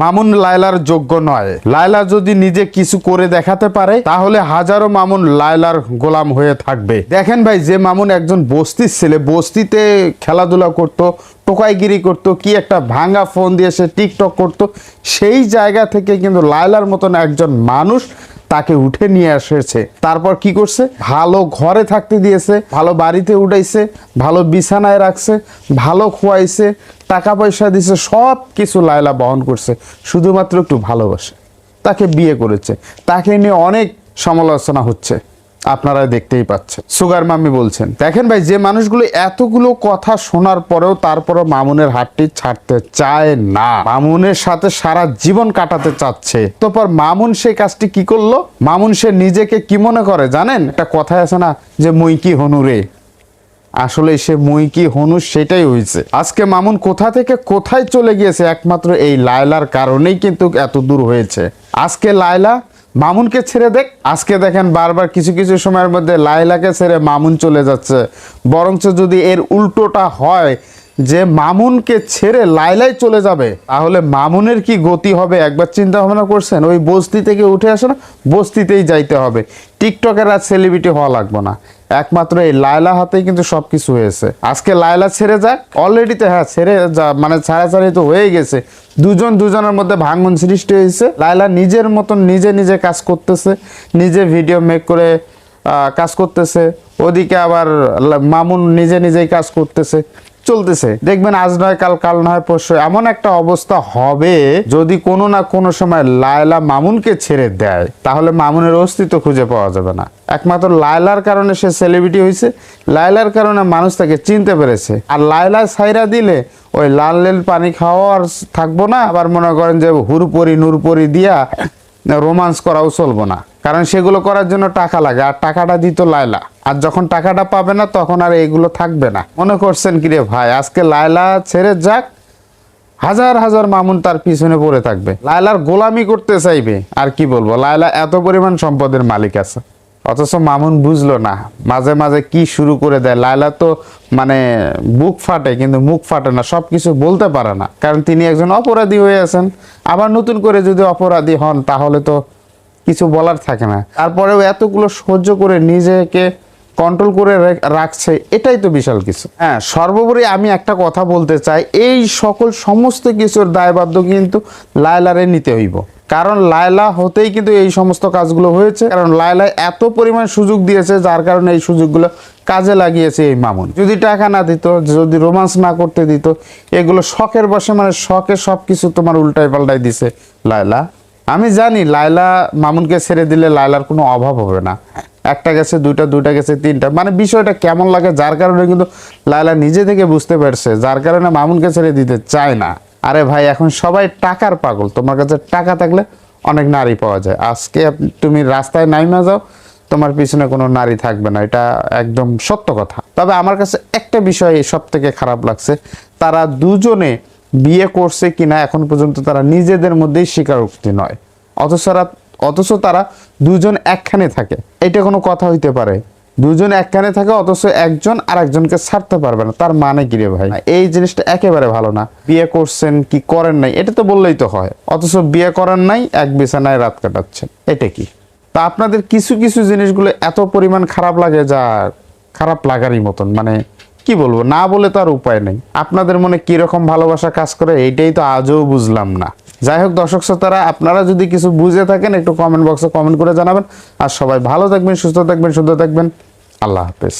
মামুন লায়লার যোগ্য নয়। লায়লা যদি নিজে কিছু করে দেখাতে পারে, তাহলে হাজারো মামুন লায়লার গোলাম হয়ে থাকবে। দেখেন ভাই, যে মামুন একজন বস্তির ছেলে, বস্তিতে খেলাধুলা করত, টোকাইগিরি করত, কি একটা ভাঙা ফোন দিয়ে সে টিকটক করত, সেই জায়গা থেকে কিন্তু লায়লার মতন একজন মানুষ তাকে উঠে নিয়ে এসেছে। তারপর কি করছে? ভালো ঘরে থাকতে দিয়েছে, ভালো বাড়িতে উঠাইছে, ভালো বিছানায় রাখছে, ভালো খোয়াইছে, টাকা পয়সা দিছে, সব কিছু লায়লা বহন করছে, শুধুমাত্র একটু ভালোবাসে। তাকে বিয়ে করেছে। তাকে নিয়ে অনেক সমালোচনা হচ্ছে। আপনারা দেখতেই পাচ্ছেন। সুগার মাম্মি বলছেন, দেখেন ভাই, যে মানুষগুলো এতগুলো কথা শোনার পরেও তারপরও মামুনের হাতটি ছাড়তে চায় না। মামুনের সাথে সারা জীবন কাটাতে চাচ্ছে। তো পর মামুন সেই কাজটি কি করল? মামুন সে নিজেকে কি মনে করে জানেন? একটা কথায় আছে না যে, মুই কি হনুরে আসলে সে মুই কি হনু সেটাই হয়েছে আজকে মামুন কোথা থেকে কোথায় চলে গিয়েছে একমাত্র এই লায়লার কারণেই কিন্তু এত দূর হয়েছে। আজকে লায়লা মামুনকে ছেড়ে দেখ। আজকে দেখেন বারবার কিছু কিছু সময়ের মধ্যে লাইলাকে ছেড়ে মামুন চলে যাচ্ছে। বরঞ্চ যদি এর উল্টোটা হয় যে মামুনকে ছেড়ে লাইলাই চলে যাবে, তাহলে মামুনের কি গতি হবে? একবার চিন্তা ভাবনা করছেন? ওই বস্তি থেকে উঠে আসে না? বস্তিতেই যাইতে হবে। টিকটকের আর সেলিব্রিটি হওয়া লাগবে না। একমাত্র এই লায়লা হাতেই কিন্তু সবকিছু হয়েছে। আজকে লায়লা ছেড়ে যাক। অলরেডি তো হ্যাঁ ছেড়ে যা মানে ছাড়াছাড়ি তো হয়ে গেছে। দুজন দুজনের মধ্যে ভাঙন সৃষ্টি হয়েছে। লায়লা নিজের মতন নিজে নিজে কাজ করতেছে, নিজে ভিডিও মেক করে কাজ করতেছে। ওদিকে আবার মামুন নিজে নিজেই কাজ করতেছে। চলতেছে। দেখবেন আজ নয়, কাল কাল নয়, পরশু এমন একটা অবস্থা হবে যদি কোনো না কোনো সময় লায়লা মামুনকে ছেড়ে দেয়, তাহলে মামুনের অস্তিত্ব খুঁজে পাওয়া যাবে না। একমাত্র লায়লার কারণে সে সেলিব্রিটি হয়েছে। লায়লার কারণে মানুষ তাকে চিনতে পেরেছে। আর লায়লা সাইরা দিলে ওই লাল লেল পানি খাওয়া আর থাকব না, আবার মনে করেন যে হুরপরি নুরপরি দিয়া রোমান্স করাও চলবো না। কারণ সেগুলো করার জন্য টাকা লাগে, আর টাকাটা দিত লায়লা। আর যখন টাকাটা পাবে না, তখন আর এগুলো থাকবে না। মনে করছেন কি রে ভাই, আজকে লায়লা ছেড়ে যাক, হাজার হাজার মামুন তার পিছনে পড়ে থাকবে। লায়লার গোলামি করতে চাইবে, আর কি বলব? লায়লা এত পরিমাণ সম্পদের মালিক আছে। অথচ মামুন বুঝলো না। মাঝে মাঝে কি শুরু করে দেয়। লায়লা তো মানে বুক ফাটে, কিন্তু মুখ ফাটে না সব কিছু বলতে পারে না। কারণ তিনি একজন অপরাধী হয়ে আছেন। আবার নতুন করে যদি অপরাধী হন, তাহলে তো কিছু বলার থাকে না। তারপরেও এতগুলো সহ্য করে নিজেকে কন্ট্রোল করে রাখছে, এটাই তো বিশাল কিছু। হ্যাঁ সর্বোপরি আমি একটা কথা বলতে চাই। এই সকল সমস্ত কিছুর দায়বাধ্য কিন্তু লায়লারে নিতে হইব। কারণ লায়লা হতেই কিন্তু এই সমস্ত কাজগুলো হয়েছে। কারণ লায়লা এত পরিমাণ সুযোগ দিয়েছে, যার কারণে এই সুযোগগুলো কাজে লাগিয়েছে এই মামুন। যদি টাকা না দিত, যদি রোমান্স না করতে দিত, এগুলো শখের বসে মানে শখে সব কিছু তোমার উল্টাই পাল্টাই দিছে লায়লা। আমি জানি লায়লা মামুনকে ছেড়ে দিলে লায়লার কোনো অভাব হবে না। একটা গেছে, দুইটা দুইটা গেছে, তিনটা। মানে বিষয়টা কেমন লাগে, যার কারণে কিন্তু লায়লা নিজে থেকে বুঝতে পারছে, যার কারণে মামুনকে ছেড়ে দিতে চায় না। আরে ভাই, এখন সবাই টাকার পাগল। তোমার কাছে টাকা থাকলে অনেক নারী পাওয়া যায়। আজকে তুমি রাস্তায় নাইমা যাও, তোমার পিছনে কোনো নারী থাকবে না। এটা একদম সত্য কথা। তবে আমার কাছে একটা বিষয় সব থেকে খারাপ লাগছে, তারা দুজনে বিয়ে করছে কিনা এখন পর্যন্ত তারা নিজেদের মধ্যেই স্বীকারোক্তি নয়। অথচ অথচ তারা দুজন একখানে থাকে। এটা কোনো কথা হইতে পারে? দুজন একখানে থাকে, অথচ একজন আর একজনকে ছাড়তে পারবে না। তার মানে কি রে ভাই? এই জিনিসটা একেবারে ভালো না। বিয়ে করছেন কি করেন নাই? এটা তো বললেই তো হয়। অথচ বিয়ে করেন নাই, এক বিছানায় রাত কাটাচ্ছেন। এটা কি? তা আপনাদের কিছু কিছু জিনিসগুলো এত পরিমাণ খারাপ লাগে যা খারাপ লাগারই মতন। মানে কি বলব? না বলে তো আর উপায় নেই। আপনাদের মনে কি রকম ভালোবাসা কাজ করে, এইটাই তো আজও বুঝলাম না। যাই হোক, দর্শক শ্রোতারা, আপনারা যদি কিছু বুঝে থাকেন, একটু কমেন্ট বক্সে কমেন্ট করে জানাবেন। আর সবাই ভালো থাকবেন, সুস্থ থাকবেন, সুন্দর থাকবেন। আল্লাহ হাফেজ।